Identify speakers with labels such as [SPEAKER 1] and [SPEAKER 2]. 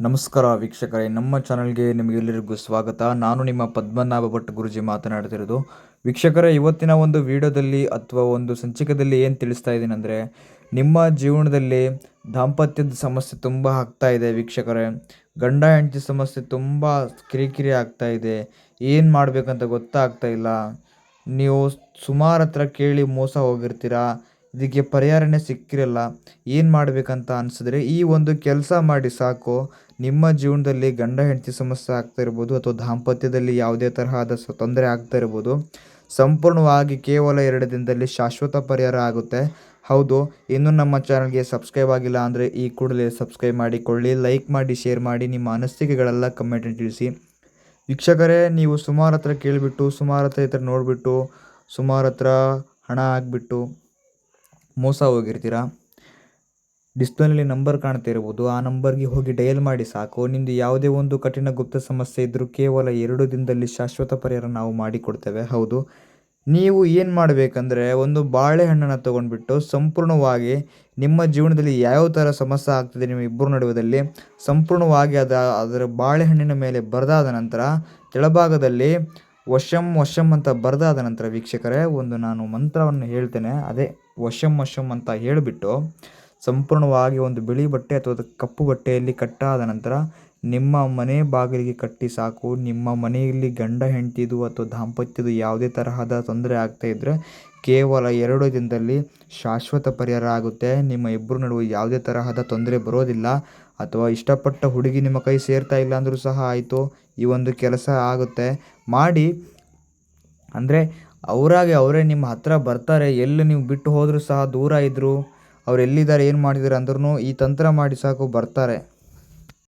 [SPEAKER 1] ನಮಸ್ಕಾರ ವೀಕ್ಷಕರೇ, ನಮ್ಮ ಚಾನಲ್ಗೆ ನಿಮಗೆಲ್ಲರಿಗೂ ಸ್ವಾಗತ. ನಾನು ನಿಮ್ಮ ಪದ್ಮನಾಭ ಭಟ್ ಗುರುಜಿ ಮಾತನಾಡ್ತಿರೋದು. ವೀಕ್ಷಕರೇ, ಇವತ್ತಿನ ಒಂದು ವಿಡಿಯೋದಲ್ಲಿ ಅಥವಾ ಒಂದು ಸಂಚಿಕದಲ್ಲಿ ಏನು ತಿಳಿಸ್ತಾ ಇದ್ದೀನಿ ಅಂದರೆ, ನಿಮ್ಮ ಜೀವನದಲ್ಲಿ ದಾಂಪತ್ಯದ ಸಮಸ್ಯೆ ತುಂಬ ಆಗ್ತಾ ಇದೆ ವೀಕ್ಷಕರೇ. ಗಂಡ, ಹೆಂಡತಿ ಸಮಸ್ಯೆ ತುಂಬ ಕಿರಿಕಿರಿ ಆಗ್ತಾ ಇದೆ. ಏನು ಮಾಡಬೇಕಂತ ಗೊತ್ತಾಗ್ತಾ ಇಲ್ಲ. ನೀವು ಸುಮಾರು ಹತ್ರ ಕೇಳಿ ಮೋಸ ಹೋಗಿರ್ತೀರಾ? ಇದಕ್ಕೆ ಪರಿಹಾರನೇ ಸಿಕ್ಕಿರಲ್ಲ, ಏನು ಮಾಡಬೇಕಂತ ಅನಿಸಿದ್ರೆ ಈ ಒಂದು ಕೆಲಸ ಮಾಡಿ ಸಾಕು. ನಿಮ್ಮ ಜೀವನದಲ್ಲಿ ಗಂಡ ಹೆಂಡತಿ ಸಮಸ್ಯೆ ಆಗ್ತಾ ಇರ್ಬೋದು ಅಥವಾ ದಾಂಪತ್ಯದಲ್ಲಿ ಯಾವುದೇ ತರಹದ ಸ ತೊಂದರೆ ಆಗ್ತಾ ಇರ್ಬೋದು. ಸಂಪೂರ್ಣವಾಗಿ ಕೇವಲ ಎರಡು ದಿನದಲ್ಲಿ ಶಾಶ್ವತ ಪರಿಹಾರ ಆಗುತ್ತೆ. ಹೌದು, ಇನ್ನೂ ನಮ್ಮ ಚಾನಲ್ಗೆ ಸಬ್ಸ್ಕ್ರೈಬ್ ಆಗಿಲ್ಲ ಅಂದರೆ ಈ ಕೂಡಲೇ ಸಬ್ಸ್ಕ್ರೈಬ್ ಮಾಡಿಕೊಳ್ಳಿ, ಲೈಕ್ ಮಾಡಿ, ಶೇರ್ ಮಾಡಿ, ನಿಮ್ಮ ಅನಿಸಿಕೆಗಳೆಲ್ಲ ಕಮೆಂಟ್ ತಿಳಿಸಿ. ವೀಕ್ಷಕರೇ, ನೀವು ಸುಮಾರು ಹತ್ರ ಕೇಳಿಬಿಟ್ಟು, ಸುಮಾರು ಹತ್ರ ಈ ಥರ ನೋಡಿಬಿಟ್ಟು, ಸುಮಾರು ಹತ್ರ ಹಣ ಹಾಕ್ಬಿಟ್ಟು ಮೋಸ ಹೋಗಿರ್ತೀರ? ಡಿಸ್ಪ್ಲೇನಲ್ಲಿ ನಂಬರ್ ಕಾಣ್ತಾ ಇರ್ಬೋದು. ಆ ನಂಬರ್ಗೆ ಹೋಗಿ ಡಯಲ್ ಮಾಡಿ ಸಾಕು. ನಿಮ್ಮದು ಯಾವುದೇ ಒಂದು ಕಠಿಣ ಗುಪ್ತ ಸಮಸ್ಯೆ ಇದ್ದರೂ ಕೇವಲ ಎರಡು ದಿನದಲ್ಲಿ ಶಾಶ್ವತ ಪರಿಹಾರ ನಾವು ಮಾಡಿಕೊಡ್ತೇವೆ. ಹೌದು. ನೀವು ಏನು ಮಾಡಬೇಕಂದ್ರೆ, ಒಂದು ಬಾಳೆಹಣ್ಣನ್ನು ತೊಗೊಂಡ್ಬಿಟ್ಟು ಸಂಪೂರ್ಣವಾಗಿ ನಿಮ್ಮ ಜೀವನದಲ್ಲಿ ಯಾವ ಥರ ಸಮಸ್ಯೆ ಆಗ್ತದೆ ನಿಮ್ಮ ಇಬ್ಬರು ನಡುವದಲ್ಲಿ, ಸಂಪೂರ್ಣವಾಗಿ ಅದ, ಅದರ ಬಾಳೆಹಣ್ಣಿನ ಮೇಲೆ ಬರೆದಾದ ನಂತರ ಕೆಳಭಾಗದಲ್ಲಿ ವಶಂ ವಶಂ ಅಂತ ಬರೆದಾದ ನಂತರ ವೀಕ್ಷಕರೇ, ಒಂದು ನಾನು ಮಂತ್ರವನ್ನು ಹೇಳ್ತೇನೆ. ಅದೇ ವಶಂ ವಶಂ ಅಂತ ಹೇಳಿಬಿಟ್ಟು ಸಂಪೂರ್ಣವಾಗಿ ಒಂದು ಬಿಳಿ ಬಟ್ಟೆ ಅಥವಾ ಕಪ್ಪು ಬಟ್ಟೆಯಲ್ಲಿ ಕಟ್ಟಾದ ನಂತರ ನಿಮ್ಮ ಮನೆ ಬಾಗಿಲಿಗೆ ಕಟ್ಟಿ ಸಾಕು. ನಿಮ್ಮ ಮನೆಯಲ್ಲಿ ಗಂಡ, ಹೆಂಡತಿದು ಅಥವಾ ದಾಂಪತ್ಯದ ಯಾವುದೇ ತರಹದ ತೊಂದರೆ ಆಗ್ತಾ ಇದ್ದರೆ ಕೇವಲ ಎರಡು ದಿನದಲ್ಲಿ ಶಾಶ್ವತ ಪರಿಹಾರ ಆಗುತ್ತೆ. ನಿಮ್ಮ ಇಬ್ಬರು ನಡುವೆ ಯಾವುದೇ ತರಹದ ತೊಂದರೆ ಬರೋದಿಲ್ಲ. ಅಥವಾ ಇಷ್ಟಪಟ್ಟ ಹುಡುಗಿ ನಿಮ್ಮ ಕೈ ಸೇರ್ತಾ ಇಲ್ಲ ಅಂದರೂ ಸಹ ಆಯಿತು. ಈ ಒಂದು ಕೆಲಸ ಆಗುತ್ತೆ. ಮಾಡಿ. ಅಂದರೆ ಅವರಾಗೆ ಅವರೇ ನಿಮ್ಮ ಹತ್ರ ಬರ್ತಾರೆ. ಎಲ್ಲಿ ನೀವು ಬಿಟ್ಟು ಹೋದರೂ ಸಹ ದೂರ ಇದ್ದರು ಅವ್ರು ಎಲ್ಲಿದ್ದಾರೆ, ಏನು ಮಾಡಿದ್ದಾರೆ ಅಂದ್ರೂ ಈ ತಂತ್ರ ಮಾಡಿ ಸಾಕು ಬರ್ತಾರೆ.